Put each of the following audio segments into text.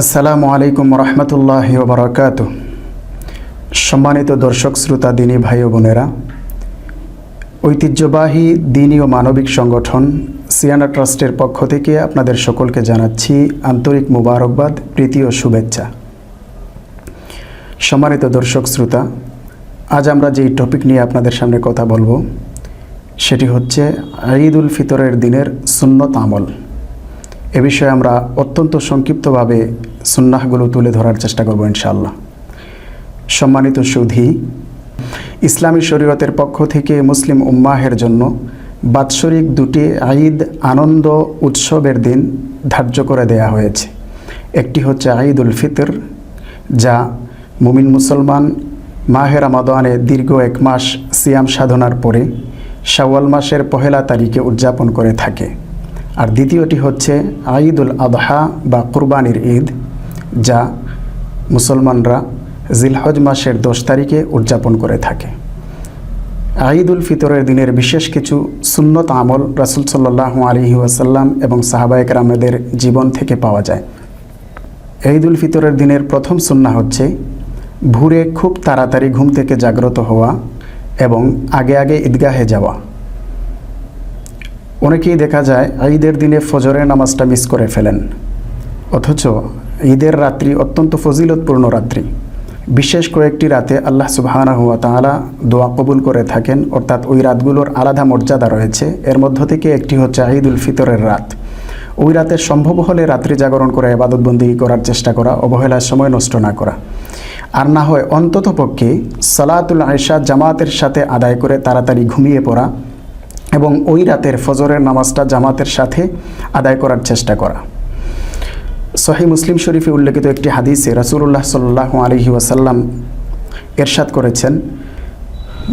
আসসালামু আলাইকুম রহমতুল্লাহ বারকাত সম্মানিত দর্শক, শ্রোতা, দিনী ভাই ও বোনেরা, ঐতিহ্যবাহী দিনী ও মানবিক সংগঠন সিয়ানা ট্রাস্টের পক্ষ থেকে আপনাদের সকলকে জানাচ্ছি আন্তরিক মুবারকবাদ, প্রীতি ও শুভেচ্ছা। সম্মানিত দর্শক, শ্রোতা, আজ আমরা যেই টপিক নিয়ে আপনাদের সামনে কথা বলব, সেটি হচ্ছে ঈদ উল ফিতরের দিনের সুন্নত আমল। এ বিষয়ে আমরা অত্যন্ত সংক্ষিপ্তভাবে সুন্নাহগুলো তুলে ধরার চেষ্টা করব ইনশাআল্লাহ। সম্মানিত সুধী, ইসলামী শরীয়তের পক্ষ থেকে মুসলিম উম্মাহের জন্য বাৎসরিক দুটি ঈদ আনন্দ উৎসবের দিন ধার্য করে দেয়া হয়েছে। একটি হচ্ছে ঈদ উল ফিতর, যা মুমিন মুসলমান মাহের রমাদানে দীর্ঘ এক মাস সিয়াম সাধনার পরে শাওয়াল মাসের পহেলা তারিখে উদযাপন করে থাকে। আর দ্বিতীয়টি হচ্ছে ঈদুল আদহা বা কুরবানির ঈদ। যা মুসলমানরা জিলহজ মাসের দশ তারিখে উদযাপন করে থাকে। ঈদ উল ফিতরের দিনের বিশেষ কিছু সুন্নত আমল রাসুল সাল্লাহ আলহি ওয়াসাল্লাম এবং সাহাবায়ক রামেদের জীবন থেকে পাওয়া যায়। ঈদ উল ফিতরের দিনের প্রথম সুন্না হচ্ছে ভোরে খুব তাড়াতাড়ি ঘুম থেকে জাগ্রত হওয়া এবং আগে আগে ঈদগাহে যাওয়া। অনেকেই দেখা যায় ঈদের দিনে ফজরের নামাজটা মিস করে ফেলেন, অথচ ঈদের রাত্রি অত্যন্ত ফজিলতপূর্ণ রাত্রি। বিশেষ কয়েকটি রাতে আল্লাহ সুবাহানা হুয়া তাআলা দোয়া কবুল করে থাকেন, অর্থাৎ ওই রাতগুলোর আলাদা মর্যাদা রয়েছে। এর মধ্য থেকে একটি হচ্ছে ঈদ উল ফিতরের রাত। ওই রাতে সম্ভব হলে রাত্রি জাগরণ করে আবাদতবন্দি করার চেষ্টা করা, অবহেলার সময় নষ্ট না করা। আর না হয় অন্তত পক্ষে সালাতুল আয়সা জামাতের সাথে আদায় করে তাড়াতাড়ি ঘুমিয়ে পড়া এবং ওই রাতের ফজরের নামাজটা জামাতের সাথে আদায় করার চেষ্টা করা। সহি মুসলিম শরীফে উল্লেখিত একটি হাদিসে রাসুল্লাহ সাল্লাহ আলহি ওয়াসাল্লাম এরশাদ করেছেন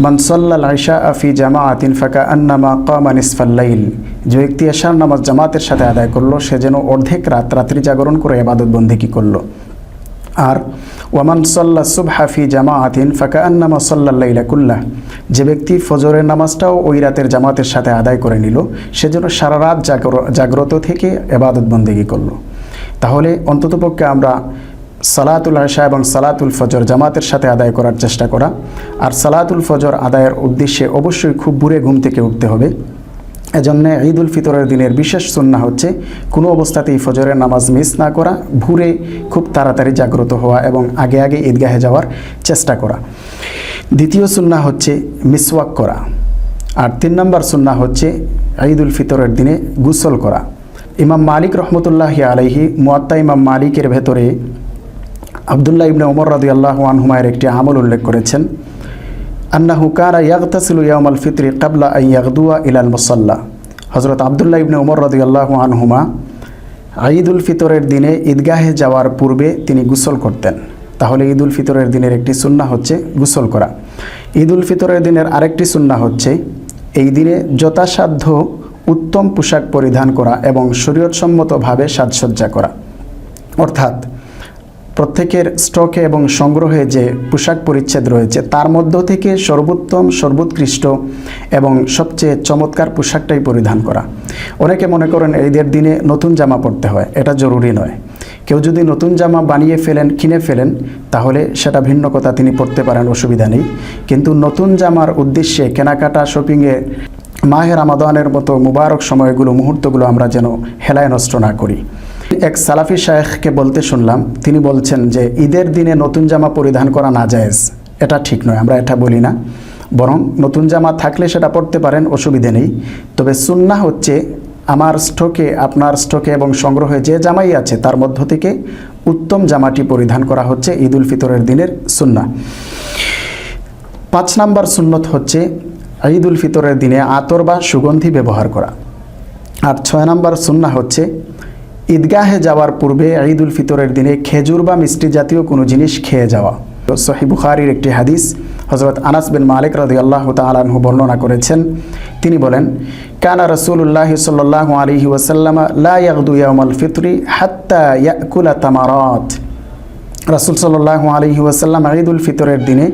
মনসল্লাল আয়সা আফি জামা আতিন ফাঁকা আন্নামা কামান ইসফাল্লাইল যে ব্যক্তি এশার নামাজ জামাতের সাথে আদায় করল, সে যেন অর্ধেক রাত রাত্রি জাগরণ করে এবাদত বন্দিকি করল। আর, ওয়ামান সাল্লা সুবহাফি জামা আতিন ফাঁকা আন্নামা সাল্লাহ কুল্লাহ। যে ব্যক্তি ফজরের নামাজটাও ওই রাতের জামাতের সাথে আদায় করে নিল, সে যেন সারা রাত জাগ্রত থেকে এবাদত বন্দেগি করল। তাহলে অন্ততপক্ষে আমরা সালাতুল আশা এবং সালাতুল ফজর জামাতের সাথে আদায় করার চেষ্টা করা। আর সালাতুল ফজর আদায়ের উদ্দেশ্যে অবশ্যই খুব বুড়ে ঘুম থেকে উঠতে হবে। এজন্য ঈদ উল ফিতরের দিনের বিশেষ সুন্না হচ্ছে কোনো অবস্থাতেই ফজরের নামাজ মিস না করা, ভুরে খুব তাড়াতাড়ি জাগ্রত হওয়া এবং আগে আগে ঈদগাহে যাওয়ার চেষ্টা করা। দ্বিতীয় সুন্না হচ্ছে মিসওয়াক করা। আর তিন নম্বর সুন্না হচ্ছে ঈদ উল ফিতরের দিনে গুসল করা। ইমাম মালিক রহমতুল্লাহ আলাইহি, মুয়াত্তা ইমাম মালিকের ভেতরে আবদুল্লাহ ইবনে ওমর রাদি আল্লাহ আনহুমায়ের একটি আমল উল্লেখ করেছেন আন্না হুকারা ইয়াগতাসিলু ইয়ামাল ফিতরি কাবলা আই ইলাল মুসাল্লা। হজরত আবদুল্লাহ ইবনে ওমর রাদি আল্লাহ আনহুমা ঈদ উল ফিতরের দিনে ঈদগাহে যাওয়ার পূর্বে তিনি গুসল করতেন। তাহলে ঈদ উল ফিতরের দিনের একটি সুন্না হচ্ছে গুসল করা। ঈদ উল ফিতরের দিনের আরেকটি সুন্না হচ্ছে, এই দিনে যথাসাধ্য উত্তম পোশাক পরিধান করা এবং শরীয়তসম্মতভাবে সাজসজ্জা করা। অর্থাৎ, প্রত্যেকের স্টকে এবং সংগ্রহে যে পোশাক পরিচ্ছেদ রয়েছে, তার মধ্য থেকে সর্বোত্তম, সর্বোৎকৃষ্ট এবং সবচেয়ে চমৎকার পোশাকটাই পরিধান করা। অনেকে মনে করেন ঈদের দিনে নতুন জামা পরতে হয়, এটা জরুরি নয়। কেউ যদি নতুন জামা বানিয়ে ফেলেন, কিনে ফেলেন, তাহলে সেটা ভিন্ন কথা তিনি পরতে পারেন, অসুবিধা নেই। কিন্তু নতুন জামার উদ্দেশ্যে কেনাকাটা, শপিংয়ে মাহের আমাদানের মতো মুবারক সময়গুলো, মুহূর্তগুলো আমরা যেন হেলায় নষ্ট না করি। এক সালাফি শায়েখকে বলতে শুনলাম, তিনি বলছেন যে, ঈদের দিনে নতুন জামা পরিধান করা না জায়েজ এটা ঠিক নয়, আমরা এটা বলি না। বরং নতুন জামা থাকলে সেটা পরতে পারেন, অসুবিধে নেই। তবে সুন্না হচ্ছে, আমার স্টকে, আপনার স্টকে এবং সংগ্রহে যে জামাই আছে, তার মধ্য থেকে উত্তম জামাটি পরিধান করা হচ্ছে ঈদ উল ফিতরের দিনের সুন্না। পাঁচ নাম্বার সুন্নত হচ্ছে ঈদ উল ফিতরের দিনে আতর বা সুগন্ধি ব্যবহার করা। আর ছয় নম্বর সুন্না হচ্ছে, ঈদগাহে যাওয়ার পূর্বে ঈদ উল ফিতরের দিনে খেজুর বা মিষ্টি জাতীয় কোনো জিনিস খেয়ে যাওয়া। সহি বুখারির একটি হাদিস হজরত আনাস বিন মালিক রদি আল্লাহ তালাহু বর্ণনা করেছেন। তিনি বলেন, কানা রসুল্লাহ সাল্লাহ আলহি ওসাল্লাম ফিতরি হাত্তা তামারত। রাসুল সাল্লাহ আলহি ওয়াসাল্লাম ঈদ উল ফিতরের দিনে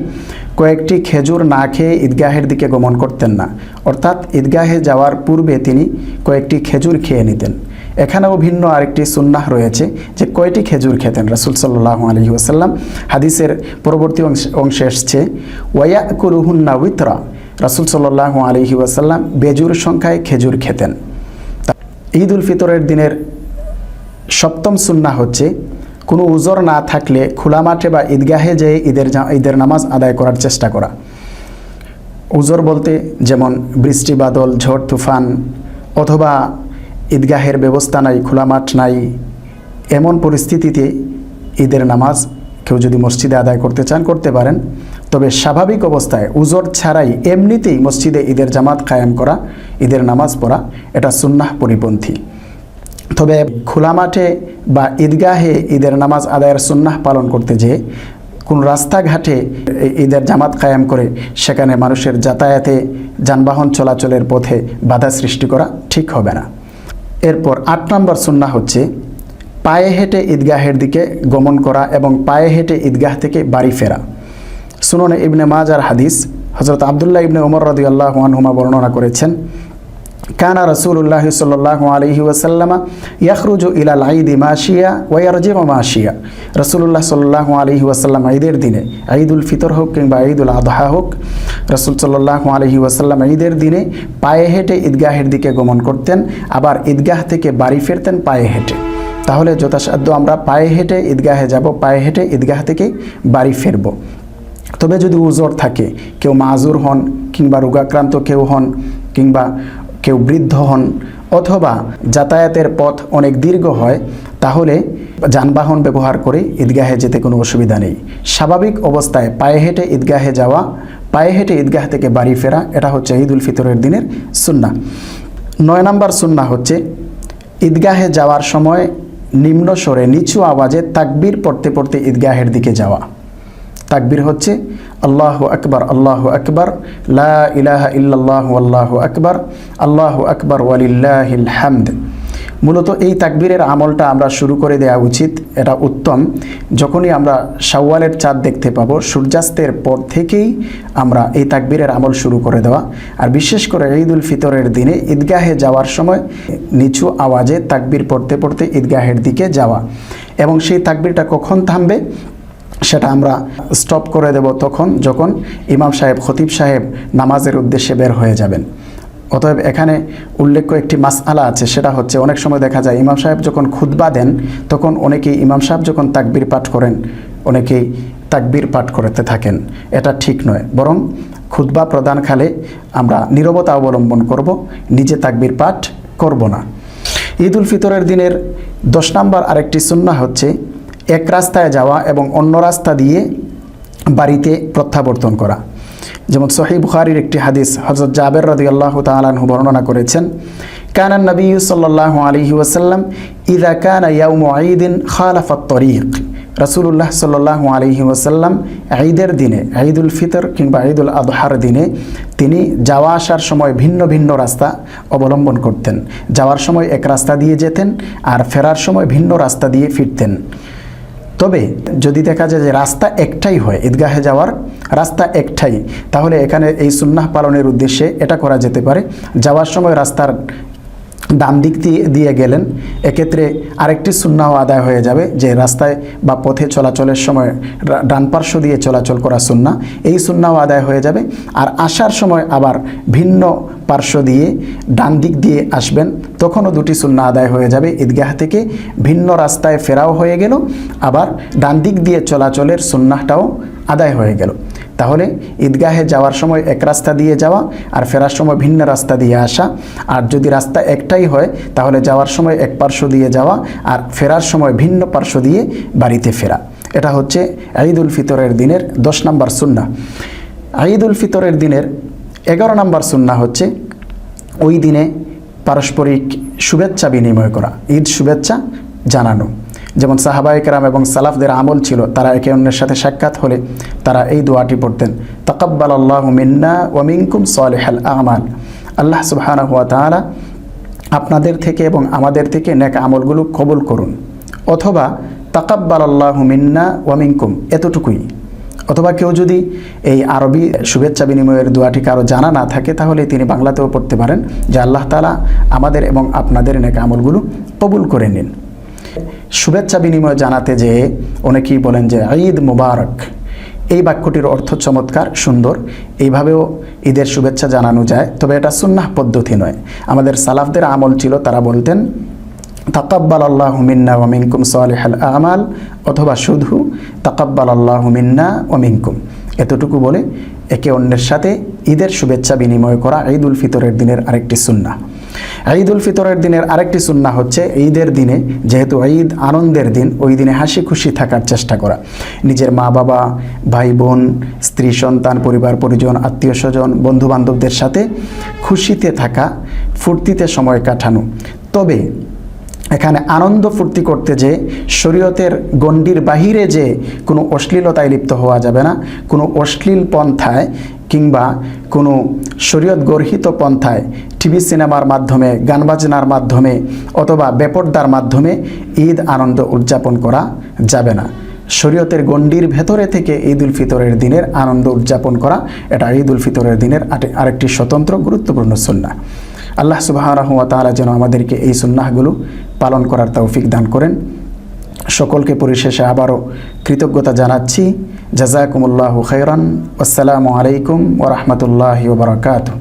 কয়েকটি খেজুর না খেয়ে ঈদগাহের দিকে গমন করতেন না। অর্থাৎ ঈদগাহে যাওয়ার পূর্বে তিনি কয়েকটি খেজুর খেয়ে নিতেন। এখানেও ভিন্ন আরেকটি সুন্নাহ রয়েছে যে কয়টি খেজুর খেতেন রাসুল সাল্লাহ আলহি ওসাল্লাম হাদিসের পরবর্তী অংশ- এসছে ওয়া কুরুহুন্না উইতরা। রাসুল সাল্লাহ আলহি ওয়াসাল্লাম বেজুর সংখ্যায় খেজুর খেতেন। ঈদ উল ফিতরের দিনের সপ্তম সুন্না হচ্ছে কোনো উজর না থাকলে খোলা মাঠে বা ঈদগাহে যেয়ে ঈদের ঈদের নামাজ আদায় করার চেষ্টা করা। উজর বলতে যেমন বৃষ্টি, বাদল, ঝড়, তুফান অথবা ঈদগাহের ব্যবস্থা নাই, খোলা মাঠ নাই, এমন পরিস্থিতিতে ঈদের নামাজ কেউ যদি মসজিদে আদায় করতে চান, করতে পারেন। তবে স্বাভাবিক অবস্থায় উজর ছাড়াই এমনিতেই মসজিদে ঈদের জামাত কায়েম করা, ঈদের নামাজ পড়া, এটা সুন্নাহ পরিপন্থী। তবে খোলা মাঠে বা ঈদগাহে ঈদের নামাজ আদায়ের সুন্নাহ পালন করতে যেয়ে কোন রাস্তাঘাটে ঈদের জামাত কায়েম করে সেখানে মানুষের যাতায়াতে যানবাহন চলাচলের পথে বাধা সৃষ্টি করা ঠিক হবে না। এরপর আট নম্বর সুন্নাহ হচ্ছে পায়ে হেঁটে ঈদগাহের দিকে গমন করা এবং পায়ে হেঁটে ঈদগাহ থেকে বাড়ি ফেরা। সুননে ইবনে মাজার হাদিস হজরত আবদুল্লাহ ইবনে ওমর রদি আল্লাহ আনহুমা বর্ণনা করেছেন কানা রসুল্লাহ সাল্লাহ আলহি ওসাল্লামা ইয়াখরুজু ইলা লাইদি মাসিয়া ওয়ারজিম মাসিয়া রসুল্লাহ সাল্লাহ আলহি ওয়াসাল্লাম ঈদের দিনে, ঈদুল ফিতর হোক কিংবা ঈদুল আদহা হোক, রসুল সাল্লাহ আলহি ওয়াসাল্লাম ঈদের দিনে পায়ে হেঁটে ঈদগাহের দিকে গমন করতেন, আবার ঈদগাহ থেকে বাড়ি ফিরতেন পায়ে হেঁটে। তাহলে যথাসাধ্য আমরা পায়ে হেঁটে ঈদগাহে যাব, পায়ে হেঁটে ঈদগাহ থেকে বাড়ি ফিরব। তবে যদি উজর থাকে, কেউ মাজুর হন কিংবা রোগাক্রান্ত কেউ হন কিংবা কেউ বৃদ্ধ হন অথবা যাতায়াতের পথ অনেক দীর্ঘ হয়, তাহলে যানবাহন ব্যবহার করে ঈদগাহে যেতে কোনো অসুবিধা নেই। স্বাভাবিক অবস্থায় পায়ে হেঁটে ঈদগাহে যাওয়া, পায়ে হেঁটে ঈদগাহ থেকে বাড়ি ফেরা, এটা হচ্ছে ঈদ উল ফিতরের দিনের সুন্না নয় নম্বর সুন্না হচ্ছে, ঈদগাহে যাওয়ার সময় নিম্ন স্বরে নিচু আওয়াজে তাকবির পড়তে পড়তে ঈদগাহের দিকে যাওয়া। তাকবির হচ্ছে আল্লাহ আকবর আল্লাহ আকবর লা ইলাহা ইল্লাল্লাহু আল্লাহু আকবর আল্লাহু আকবর ওয়ালিল্লাহিল হামদ মূলত এই তাকবীরের আমলটা আমরা শুরু করে দেওয়া উচিত। এটা উত্তম। যখনই আমরা শাওয়ালের চাঁদ দেখতে পাবো, সূর্যাস্তের পর থেকেই আমরা এই তাকবীরের আমল শুরু করে দেওয়া। আর বিশেষ করে ঈদ উল ফিতরের দিনে ঈদগাহে যাওয়ার সময় নিচু আওয়াজে তাকবীর পড়তে পড়তে ঈদগাহের দিকে যাওয়া। এবং সেই তাকবীরটা কখন থামবে? সেটা আমরা স্টপ করে দেব তখন যখন ইমাম সাহেব, খতিব সাহেব নামাজের উদ্দেশ্যে বের হয়ে যাবেন। অতএব এখানে উল্লেখ্য একটি মাসআলা আছে, সেটা হচ্ছে অনেক সময় দেখা যায় ইমাম সাহেব যখন খুতবা দেন, তখন অনেকেই ইমাম সাহেব যখন তাকবির পাঠ করেন, অনেকেই তাকবির পাঠ করতে থাকেন। এটা ঠিক নয়, বরং খুতবা প্রদানকালে আমরা নীরবতা অবলম্বন করব, নিজে তাকবির পাঠ করব না। ঈদ উল ফিতরের দিনের দশ নম্বর আরেকটি সুন্না হচ্ছে এক রাস্তায় যাওয়া এবং অন্য রাস্তা দিয়ে বাড়িতে প্রত্যাবর্তন করা। যেমন সহি বুখারির একটি হাদিস হজরত জাবের রদি আল্লাহ তালাহু বর্ণনা করেছেন কানান নবী সাল্লাহ আলহি ওসাল্লাম ইদা কানা ইয়াউম ঈদিন খালাফত তরিক। রসুল্লাহ সাল্লাহ আলহি ওসাল্লাম ঈদের দিনে, ঈদুল ফিতর কিংবা ঈদুল আদহার দিনে তিনি যাওয়া আসার সময় ভিন্ন ভিন্ন রাস্তা অবলম্বন করতেন। যাওয়ার সময় এক রাস্তা দিয়ে যেতেন আর ফেরার সময় ভিন্ন রাস্তা দিয়ে ফিরতেন। তবে যদি দেখা যায় যে রাস্তা একটাই হয়, ঈদগাহে যাওয়ার রাস্তা একটাই, তাহলে এখানে এই সুন্নাহ পালনের উদ্দেশ্যে এটা করা যেতে পারে। যাওয়ার সময় রাস্তার ডান দিক দিয়ে গেলেন, এক্ষেত্রে আরেকটি সুন্নাহ আদায় হয়ে যাবে যে রাস্তায় বা পথে চলাচলের সময় ডান পার্শ্ব দিয়ে চলাচল করা সুন্না এই সুন্নাহ আদায় হয়ে যাবে। আর আসার সময় আবার ভিন্ন পার্শ্ব দিয়ে ডান দিক দিয়ে আসবেন, তখনও দুটি সুন্না আদায় হয়ে যাবে। ঈদগাহ থেকে ভিন্ন রাস্তায় ফেরাও হয়ে গেল, আবার ডান দিক দিয়ে চলাচলের সুন্নাহটাও আদায় হয়ে গেল। তাহলে ঈদগাহে যাওয়ার সময় এক রাস্তা দিয়ে যাওয়া আর ফেরার সময় ভিন্ন রাস্তা দিয়ে আসা। আর যদি রাস্তা একটাই হয়, তাহলে যাওয়ার সময় এক পার্শ্ব দিয়ে যাওয়া আর ফেরার সময় ভিন্ন পার্শ্ব দিয়ে বাড়িতে ফেরা। এটা হচ্ছে ঈদ উল ফিতরের দিনের দশ নম্বর সুন্না ঈদ উল ফিতরের দিনের এগারো নম্বর সুন্না হচ্ছে ওই দিনে পারস্পরিক শুভেচ্ছা বিনিময় করা, ঈদ শুভেচ্ছা জানানো। যেমন সাহাবাইকরাম এবং সালাফদের আমল ছিল, তারা একে অন্যের সাথে সাক্ষাৎ হলে তারা এই দোয়াটি পড়তেন তকব্বাল আল্লাহ মিন্না ওমিনকুম সালেহাল আমাল। আল্লাহ সুবহানাহু ওয়া তাআলা আপনাদের থেকে এবং আমাদের থেকে নেক আমলগুলো কবুল করুন। অথবা তাকাব্বাল আল্লাহ মিন্না ওয়ামিনকুম এতটুকুই। অথবা কেউ যদি এই আরবি শুভেচ্ছা বিনিময়ের দোয়াটি কারও জানা না থাকে, তাহলে তিনি বাংলাতেও পড়তে পারেন, যে আল্লাহ তালা আমাদের এবং আপনাদের নেক আমলগুলো কবুল করে নিন। শুভেচ্ছা বিনিময় জানাতে যে অনেকেই বলেন যে ঈদ মুবারক। এই বাক্যটির অর্থ চমৎকার, সুন্দর। এইভাবেও ঈদের শুভেচ্ছা জানানো যায়, তবে এটা সুন্নাহ পদ্ধতি নয়। আমাদের সালাফদের আমল ছিল, তারা বলতেন তাকাব্বাল আল্লাহ মিন্না ওমিনকুম সালেহাল আমাল অথবা শুধু তাকাব্বাল আল্লাহ মিন্না ওমিনকুম এতটুকু বলে, একে অন্যের সাথে ঈদের শুভেচ্ছা বিনিময় করা ঈদ উল ফিতরের দিনের আরেকটি সুন্না ঈদ উল ফিতরের দিনের আরেকটি সুন্না হচ্ছে ঈদের দিনে, যেহেতু ঈদ আনন্দের দিন, ওই দিনে হাসি খুশি থাকার চেষ্টা করা। নিজের মা বাবা, ভাই বোন, স্ত্রী, সন্তান, পরিবার, পরিজন, আত্মীয় স্বজন বন্ধু বান্ধবদের সাথে খুশিতে থাকা, ফুর্তিতে সময় কাটানো। তবে এখানে আনন্দ ফুর্তি করতে যে শরীয়তের গণ্ডির বাহিরে যে কোনো অশ্লীলতায় লিপ্ত হওয়া যাবে না, কোনো অশ্লীল পন্থায় কিংবা কোনো শরীয়ত গর্হিত পন্থায় টিভি সিনেমার মাধ্যমে, গান বাজনার মাধ্যমে অথবা বেপর্দার মাধ্যমে ঈদ আনন্দ উদযাপন করা যাবে না। শরীয়তের গণ্ডির ভেতরে থেকে ঈদ উল ফিতরের দিনের আনন্দ উদযাপন করা, এটা ঈদ উল ফিতরের দিনের আরেকটি স্বতন্ত্র গুরুত্বপূর্ণ সন্না আল্লাহ সুবাহ তালা যেন আমাদেরকে এই সুন্নাহগুলো পালন করার তৌফিক দান করেন। সকলকে পরিশেষে আবারও কৃতজ্ঞতা জানাচ্ছি। জাজাকুমুল্লাহ খৈরান আসসালামু আলাইকুম ওরহমতুল্লাহ বারকাতুহ।